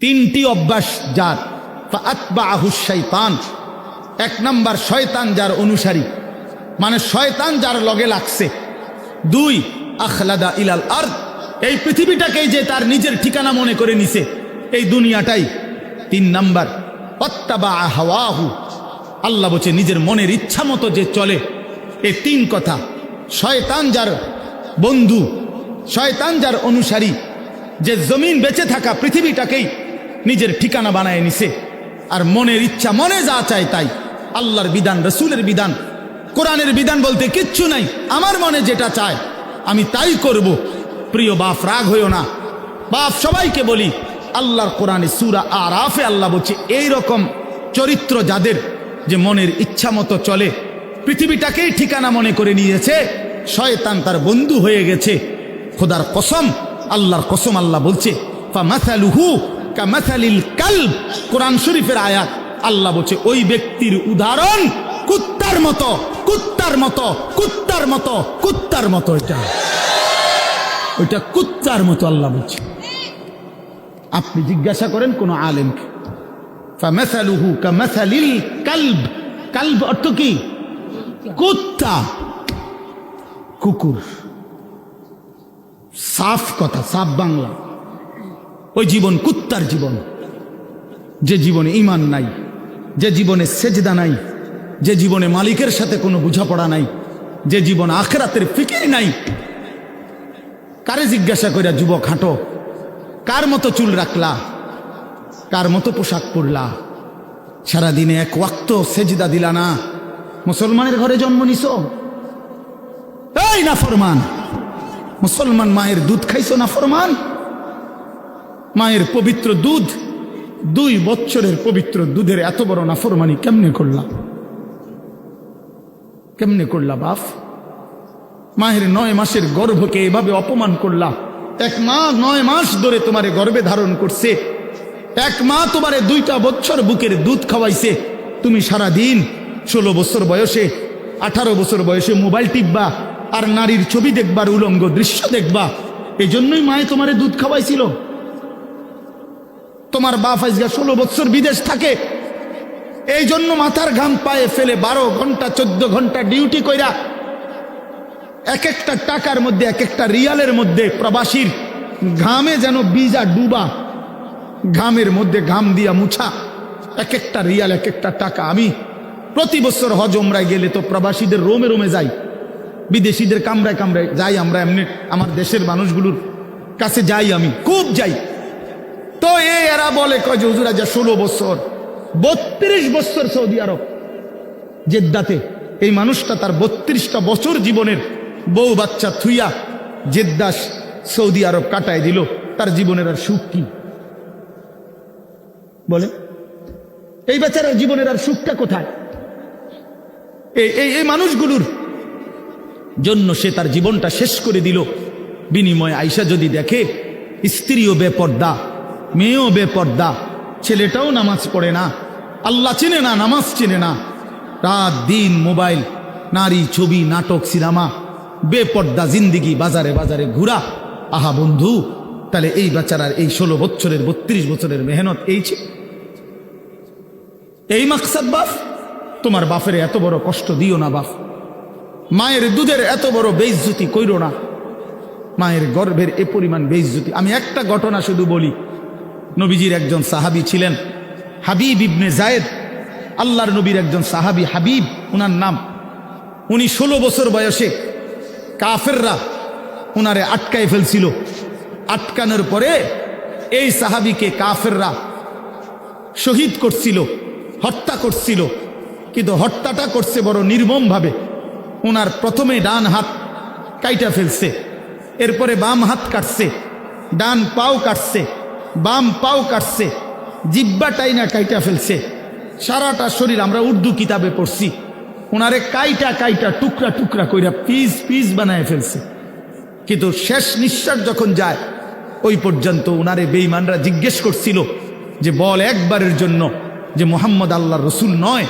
তিনটি অভ্যাস যার। শৈতান এক নাম্বার, শয়তান যার অনুসারী। মানে শয়তান যার লগে লাগছে। দুই, আখলাদা ইলাল আর এই পৃথিবীটাকেই যে তার নিজের ঠিকানা মনে করে নিছে, এই দুনিয়াটাই। তিন নাম্বার অত্তাবা হাওয়াহু। আল্লাহ বলছে, নিজের মনের ইচ্ছা মতো যে চলে। এই তিন কথা। শয়তান যার বন্ধু, শয়তান যার অনুসারী। যে জমিন বেঁচে থাকা পৃথিবীটাকেই নিজের ঠিকানা বানায় নিছে। আর মনের ইচ্ছা মনে যা চায় তাই। আল্লাহর বিধান, রসুলের বিধান, কোরআনের বিধান বলতে কিচ্ছু নাই। আমার মনে যেটা চায়, আমি তাই করব। প্রিয় বাপ, রাগ হইও না। বাপ, সবাইকে বলি, আল্লাহর কোরআনে সুরা আর আফে আল্লাহ বলছে, এইরকম চরিত্র যাদের যে মনের ইচ্ছা মতো চলে, পৃথিবীটাকেই ঠিকানা মনে করে নিয়েছে, শয়তান তার বন্ধু হয়ে গেছে। খোদার কসম, আল্লাহর কসম আল্লাহ বলছে, ফামাসালুহু কোরআন শরীফের আয়াত, আল্লাহ বলছে, ওই ব্যক্তির উদাহরণ কুত্তার মতো কুত্তার মতো কুত্তার মতো কুত্তার মতো এটা। ওইটা কুত্তার মতো আল্লাহ বলছে। আপনি জিজ্ঞাসা করেন কোন আলেমকে। কুত্তা। কুকুর। সাফ কথা, সাফ বাংলা। ওই জীবন কুত্তার জীবন। যে জীবনে ইমান নাই, যে জীবনে সেজদা নাই, যে জীবনে মালিকের সাথে কোনো বোঝাপড়া নাই, যে জীবন আখরাতের ফিকির নাই, কারে জিজ্ঞাসা করিয়া যুবক হাঁটো, কার মতো চুল রাখলা, কার মতো পোশাক পরলা, সারাদিনে এক ওয়াক্ত সেজদা দিলা না, মুসলমানের ঘরে জন্ম নিছ? এই না ফরমান মুসলমান মায়ের দুধ খাইছো না ফরমান মায়ের পবিত্র দুধ, দুই বছরের পবিত্র দুধের এত বড় নাফরমানি কেমনে করলাম? কেমনে করলা বাপ? মায়ের নয় মাসের গর্ভকে এভাবে অপমান করলা। এক মা নয় মাস ধরে তোমারে গর্ভে ধারণ করছে। এক মা তোমারে দুইটা বছর বুকের দুধ খাওয়াইছে। তুমি সারা দিন ষোলো বছর বয়সে, আঠারো বছর বয়সে মোবাইল টিপবা আর নারীর ছবি দেখবার, উলঙ্গ দৃশ্য দেখবা। এই জন্যই মায়ে তোমারে দুধ খাওয়াইছিল। তোমার বাপ আজকে ষোলো বছর বিদেশ থাকে। এই জন্য মাথার ঘাম পায়ে ফেলে বারো ঘণ্টা, চোদ্দ ঘণ্টা ডিউটি কইরা এক একটা টাকার মধ্যে, এক একটা রিয়ালের মধ্যে প্রবাসীর ঘামে যেন বিজা ডুবা, ঘামের মধ্যে ঘাম দিয়া মুছা। এক একটা রিয়াল, এক একটা টাকা। আমি প্রতি বছর হজ ওমরায় গেলে তো প্রবাসীদের রোমে রোমে যাই। বিদেশিদের কামরায় কামরায় যাই আমরা, এমনি আমার দেশের মানুষগুলোর কাছে যাই আমি, খুব যাই। তো এই এরা বলে, কয় যে হুজুরা যা ষোলো বছর, বত্রিশ বছর সৌদি আরব জেদ্দাতে। এই মানুষটা তার বত্রিশটা বছর জীবনের বউ বাচ্চা থুইয়া জেদ্দাস সৌদি আরব কাটায় দিল। তার জীবনের আর সুখ কি? বলে, এই বেচারার জীবনের আর সুখটা কোথায়? এই এই এই মানুষগুলোর জন্য সে তার জীবনটা শেষ করে দিল। বিনিময় আইসা যদি দেখে, স্ত্রীও বেপর্দা। মেয়েও বেপর্দা, ছেলেটাও নামাজ পড়ে না। আল্লাহ চেনে না, নামাজ চেনে না। রাত, দিন, মোবাইল, নারী, ছবি, নাটক, সিনেমা, বেপর্দা জিন্দিগি, বাজারে বাজারে ঘুরা। আহা বন্ধু, তাহলে এই বেচারার এই ষোলো বছরের, বত্রিশ বছরের মেহনত এই ছিল। এই মাকসাদ বাপ, তোমার বাপের এত বড় কষ্ট দিও না বাপ। মায়ের দুধের এত বড় বেইজ্জুতি কইরো না। মায়ের গর্ভের এ পরিমাণ বেইজ্জুতি। আমি একটা ঘটনা শুধু বলি নবীজির একজন সাহাবি ছিলেন হাবিব ইবনে জায়েদ। আল্লাহর নবীর একজন সাহাবি হাবিব, উনার নাম। উনি ষোলো বছর বয়সে কাফেররা উনারে আটকায় ফেলছিল। আটকানোর পরে এই সাহাবিকে কাফেররা শহীদ করছিল, হত্যা করছিল। কিন্তু হত্যাটা করছে বড় নির্মমভাবে। ওনার প্রথমে ডান হাত কাইটা ফেলছে, এরপরে বাম হাত কাটছে, ডান পাও কাটছে। বাম পাও কাটছে জিব্বাটাই না কাইটা ফেলছে। সারাটা শরীর আমরা উর্দু কিতাবে পড়ছি। ওনারে কাইটা কাইটা, টুকরা টুকরা কইরা পিস পিস বানায় ফেলছে। কিন্তু শেষ নিঃশ্বাস যখন যায়, ওই পর্যন্ত ওনারে বেইমানরা জিজ্ঞেস করছিল যে, বল একবারের জন্য যে মোহাম্মদ আল্লাহ রসুল নয়।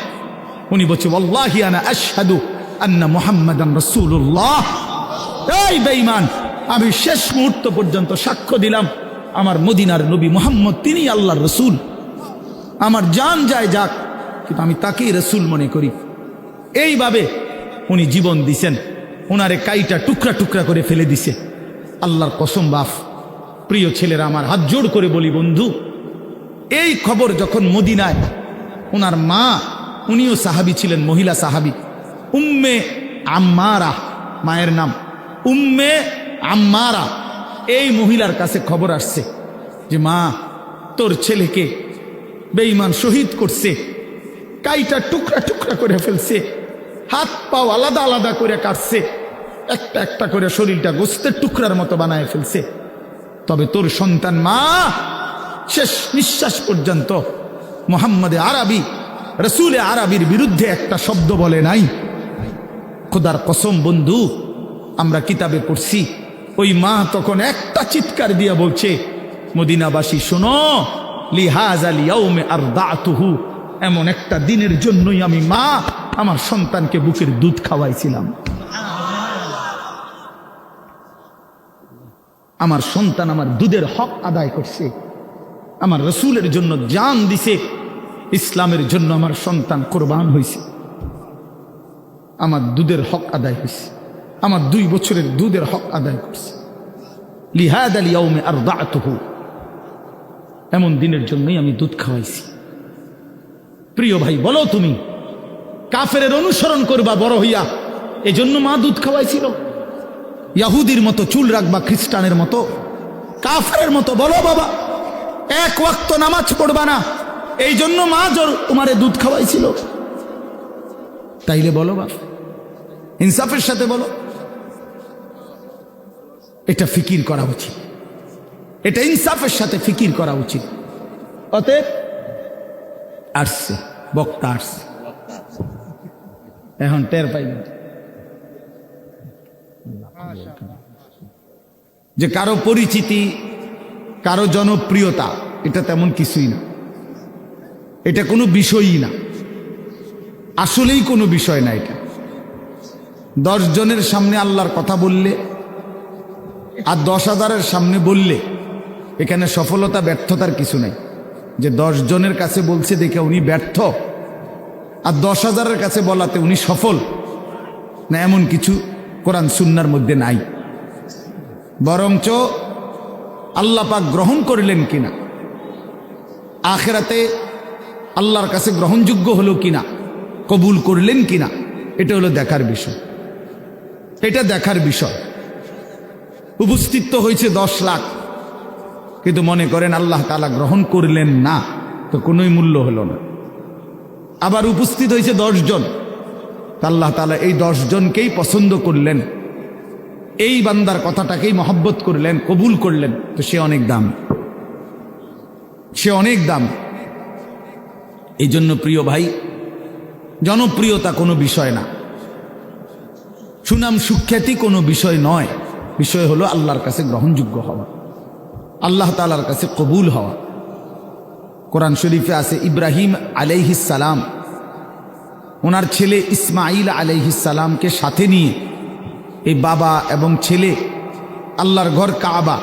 উনি বলছে আনা আশহাদু আন্না মোহাম্মদান রসুল্লাহ এই বেঈমান, আমি শেষ মুহূর্ত পর্যন্ত সাক্ষ্য দিলাম। আমার মদিনার নবী মোহাম্মদ, তিনি আল্লাহর রসুল। আমার জান যায় যাক, কিন্তু আমি তাকেই রসুল মনে করি। এইভাবে উনি জীবন দিছেন। ওনারে কাইটা টুকরা টুকরা করে ফেলে দিছে। আল্লাহর কসম বাফ, প্রিয় ছেলেরা, আমার হাত জোড় করে বলি বন্ধু, এই খবর যখন মদিনায় ওনার মা, উনিও সাহাবি ছিলেন, মহিলা সাহাবি, উম্মে আম্মারা, মায়ের নাম, উম্মে আম্মারা এই মহিলার কাছে খবর আসছে যে মা, তোর ছেলেকে বেঈমান শহীদ করছে। কাইটা টুকরা টুকরা করে ফেলছে। হাত পাও আলাদা আলাদা করে কাটছে। একটা একটা করে শরীরটা গোস্তের টুকরার মতো বানায় ফেলছে। তবে তোর সন্তান মা, শেষ নিঃশ্বাস পর্যন্ত মোহাম্মদে আরবি, রসুলে আরবির বিরুদ্ধে একটা শব্দ বলে নাই। খোদার কসম বন্ধু, আমরা কিতাবে পড়ছি ওই মা তখন একটা চিৎকার দিয়া বলছে, মদিনাবাসী, শোনো, লিহাজ আল ইয়াউমে আর দাতুহু এমন একটা দিনের জন্যই আমি মা আমার সন্তানকে বুকের দুধ খাওয়াইছিলাম। আমার সন্তান আমার দুধের হক আদায় করছে, আমার রসুলের জন্য জান দিছে, ইসলামের জন্য আমার সন্তান কোরবান হয়েছে আমার দুধের হক আদায় হয়েছে আমার দুই বছরের দুধের হক আদায় করছে। লিহাদ আল ইয়াউমে আর দাতুহু এমন দিনের জন্যই আমি দুধ খাওয়াইছি। প্রিয় ভাই, বলো তুমি কাফের অনুসরণ করবা বড় হইয়া, এজন্য মা দুধ খাওয়াইছিল? ইয়াহুদির মতো চুল রাখবা খ্রিস্টানের মতো? কাফের মতো, বলো বাবা, এক ওয়াক্ত নামাজ পড়বা না এই জন্য মা জোর তোমারে দুধ খাওয়াইছিল? তাইলে বলো বাপ, ইনসাফের সাথে বলো। এটা ফিকির করা উচিত। এটা ইনসাফের সাথে ফিকির করা উচিত। অতএব, আসছে, বক্তা আসছে। এখন টের পাইলেন যে কারও পরিচিতি, কারও জনপ্রিয়তা, এটা তেমন কিছুই না। এটা কোনো বিষয়ই না। আসলেই কোনো বিষয় না এটা। দশজনের সামনে আল্লাহর কথা বললে আর দশ হাজারের সামনে বললে, এখানে সফলতা, ব্যর্থতার কিছু নাই। যে দশ জনের কাছে বলছে দেখে উনি ব্যর্থ, আর দশ হাজারের কাছে বলাতে উনি সফল, না এমন কিছু কোরআন সুন্নার মধ্যে নাই। বরঞ্চ আল্লাহ পাক গ্রহণ করলেন কিনা, আখেরাতে আল্লাহর কাছে গ্রহণযোগ্য হলো কিনা, কবুল করলেন কিনা, এটা হলো দেখার বিষয়। এটা দেখার বিষয়। উপস্থিত হয়েছে দশ লাখ। কিন্তু মনে করেন আল্লাহ তালা গ্রহণ করলেন না, তো কোনোই মূল্য হলো না। আবার উপস্থিত হয়েছে দশজন আল্লাহ তালা এই দশজনকেই পছন্দ করলেন। এই বান্দার কথাটাকেই মহব্বত করলেন, কবুল করলেন, তো সে অনেক দাম। সে অনেক দাম। এই জন্য প্রিয় ভাই, জনপ্রিয়তা কোনো বিষয় না। সুনাম সুখ্যাতি কোনো বিষয় নয়। বিষয় হলো আল্লাহর কাছে গ্রহণযোগ্য হওয়া। আল্লাহ তালার কাছে কবুল হওয়া। কোরআন শরীফে আছে, ইব্রাহিম আলাইহিসালাম ওনার ছেলে ইসমাইল আলাইহিসালামকে সাথে নিয়ে এই বাবা এবং ছেলে আল্লাহর ঘর কাবা,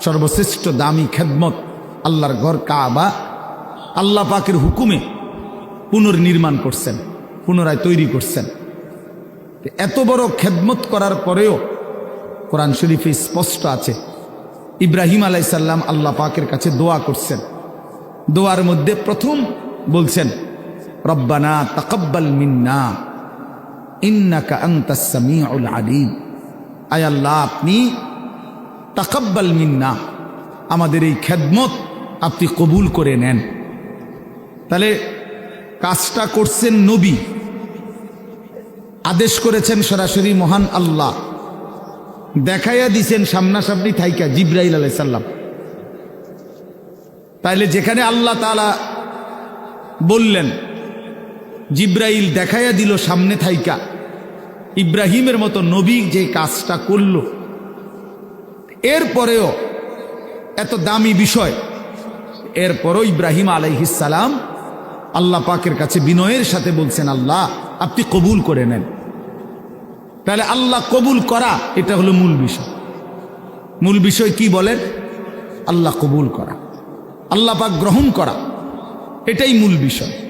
সর্বশ্রেষ্ঠ দামি খেদমত আল্লাহর ঘর কাবা, আল্লাহ পাকের হুকুমে পুনর্নির্মাণ করছেন, পুনরায় তৈরি করছেন। এত বড় খেদমত করার পরেও কোরআন শরীফে স্পষ্ট আছে। ইব্রাহিম আলাইসাল্লাম আল্লাহ পাকের কাছে দোয়া করছেন। দোয়ার মধ্যে প্রথম বলছেন, রব্বানা তাকব্বাল মিন্না, ইন্নাকা আংতাস সামিউল আলিম। আয় আল্লাহ, আপনি তাকব্বাল মিন্না, আমাদের এই খেদমত আপনি কবুল করে নেন। তাহলে কাজটা করছেন নবী। আদেশ করেছেন সরাসরি মহান আল্লাহ। দেখাইয়া দিছেন সামনাসামনি থাইকা জিব্রাইল আলাইসাল্লাম তাইলে যেখানে আল্লাহ তালা বললেন, জিব্রাইল দেখাইয়া দিল সামনে থাইকা। ইব্রাহিমের মতো নবী যে কাজটা করল। এরপরেও এত দামি বিষয়, এরপরও ইব্রাহিম আলাইহিসালাম আল্লাহ পাকের কাছে বিনয়ের সাথে বলছেন, আল্লাহ, আপনি কবুল করে নেন। তাহলে আল্লাহ কবুল করা, এটা হলো মূল বিষয়। মূল বিষয় কি বলেন? আল্লাহ কবুল করা। আল্লাহ পাক গ্রহণ করা। এটাই মূল বিষয়।